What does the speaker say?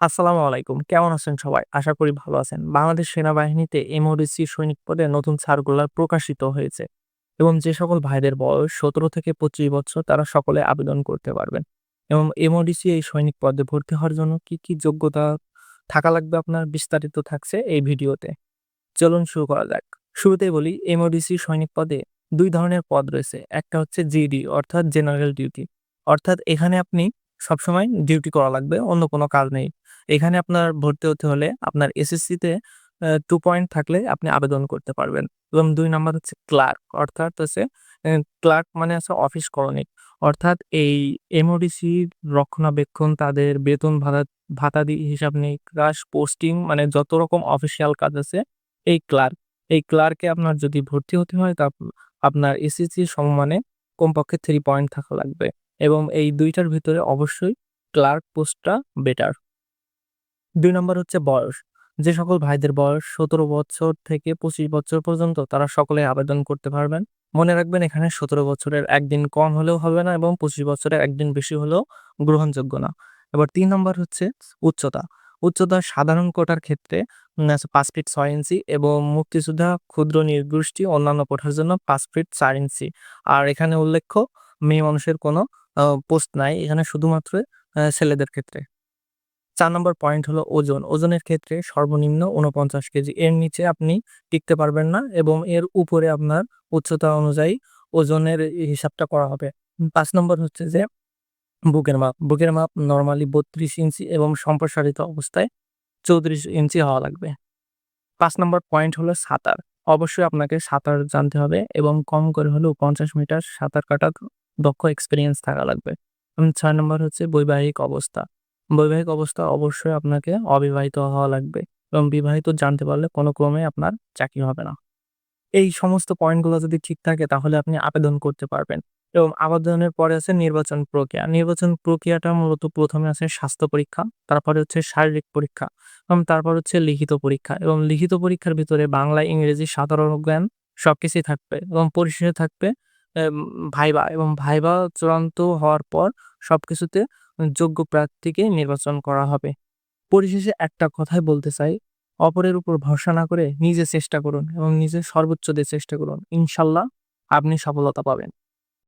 আসসালামু আলাইকুম। কেমন আছেন সবাই? আশা করি ভালো আছেন। বাংলাদেশ সেনাবাহিনীতে এমওডিসি সৈনিক পদে নতুন সার্কুলার প্রকাশিত হয়েছে এবং যে সকল ভাইদের বয়স ১৭ থেকে ২৫ বছর তারা সকলে আবেদন করতে পারবেন এবং এমওডিসি এই সৈনিক পদে ভর্তি হওয়ার জন্য কি, কি যোগ্যতা থাকা লাগবে আপনার বিস্তারিত থাকছে এই ভিডিওতে। চলুন শুরু করা যাক। শুরুতেই বলি এমওডিসি সৈনিক পদে দুই ধরনের পদ রয়েছে। একটা হচ্ছে জিডি অর্থাৎ জেনারেল ডিউটি। অর্থাৎ এখানে আপনি সবসময় ডিউটি করা লাগবে, অন্য কোনো কাজ নেই। এখানে আপনার ভর্তি হতে হলে আপনার এসএসসিতে 2 পয়েন্ট থাকলে আপনি আবেদন করতে পারবেন এবং দুই নাম্বার হচ্ছে ক্লার্ক অর্থাৎ হচ্ছে ক্লার্ক মানে আছে অফিস করণিক। অর্থাৎ এই এমওডিসির রক্ষণাবেক্ষণ, তাদের বেতন ভাতা ভাতা ভাতাদি হিসাব নিকাশ, পোস্টিং মানে যত রকম অফিসিয়াল কাজ আছে এই ক্লার্ক। এই ক্লার্কে আপনার যদি ভর্তি হতে হয় তা আপনার এসএসসি সমমানে কমপক্ষে থ্রি পয়েন্ট থাকা লাগবে এবং এই দুইটার ভিতরে অবশ্যই ক্লার্ক পোস্টটা বেটার। দুই নম্বর হচ্ছে বয়স। যে সকল ভাইদের বয়স ১৭ বছর থেকে ২৫ বছর পর্যন্ত তারা সকলেই আবেদন করতে পারবেন। মনে রাখবেন এখানে ১৭ বছরের একদিন কম হলেও হবে না এবং ২৫ বছরের একদিন বেশি হলেও গ্রহণযোগ্য না। এবার তিন নম্বর হচ্ছে উচ্চতা। উচ্চতা সাধারণ কোটার ক্ষেত্রে ৫ ফিট ছয় ইঞ্চি এবং মুক্তিযোদ্ধা, ক্ষুদ্র নির্গোষ্ঠী অন্যান্য কোটার জন্য পাঁচ ফিট চার ইঞ্চি। আর এখানে উল্লেখ্য মেয়ে মানুষের কোনো পোস্ট নাই। এখানে শুধুমাত্র ছেলেদের ক্ষেত্রে। চার নম্বর পয়েন্ট হলো ওজন। ওজনের ক্ষেত্রে সর্বনিম্ন ৪৯ কেজি। এর নিচে আপনি টিকতে পারবেন না এবং এর উপরে আপনার উচ্চতা অনুযায়ী ওজনের হিসাবটা করা হবে। পাঁচ নম্বর হচ্ছে যে বুকের মাপ। বুকের মাপ নরমালি ৩২ ইঞ্চি এবং সম্প্রসারিত অবস্থায় ৩৪ ইঞ্চি হওয়া লাগবে। পাঁচ নম্বর পয়েন্ট হলো সাঁতার। অবশ্যই আপনাকে সাঁতার জানতে হবে এবং কম করে হলেও ৫০ মিটার সাঁতার কাটার দক্ষ এক্সপিরিয়েন্স থাকা লাগবে। এবং ৬ নম্বর হচ্ছে বৈবাহিক অবস্থা। বৈবাহিক অবস্থা অবশ্যই আপনাকে অবিবাহিত হওয়া লাগবে এবং বিবাহিত জানতে পারলে কোনো ক্রমে আপনার চাকরি হবে না। এই সমস্ত পয়েন্টগুলো যদি ঠিক থাকে তাহলে আপনি আবেদন করতে পারবেন এবং আবেদনের পরে আছে নির্বাচন প্রক্রিয়া। নির্বাচন প্রক্রিয়াটা মূলত প্রথমে আছে স্বাস্থ্য পরীক্ষা, তারপরে হচ্ছে শারীরিক পরীক্ষা এবং তারপর হচ্ছে লিখিত পরীক্ষা এবং লিখিত পরীক্ষার ভিতরে বাংলা, ইংরেজি, সাধারণ জ্ঞান সবকিছুই থাকবে এবং পরিশেষে থাকবে ভাইবা এবং ভাইবা চূড়ান্ত হওয়ার পর সবকিছুতে যোগ্য প্রার্থীকে নির্বাচন করা হবে। পরিশেষে একটা কথাই বলতে চাই, অপরের উপর ভরসা না করে নিজে চেষ্টা করুন এবং নিজে সর্বোচ্চ দিয়ে চেষ্টা করুন। ইনশাল্লাহ আপনি সফলতা পাবেন।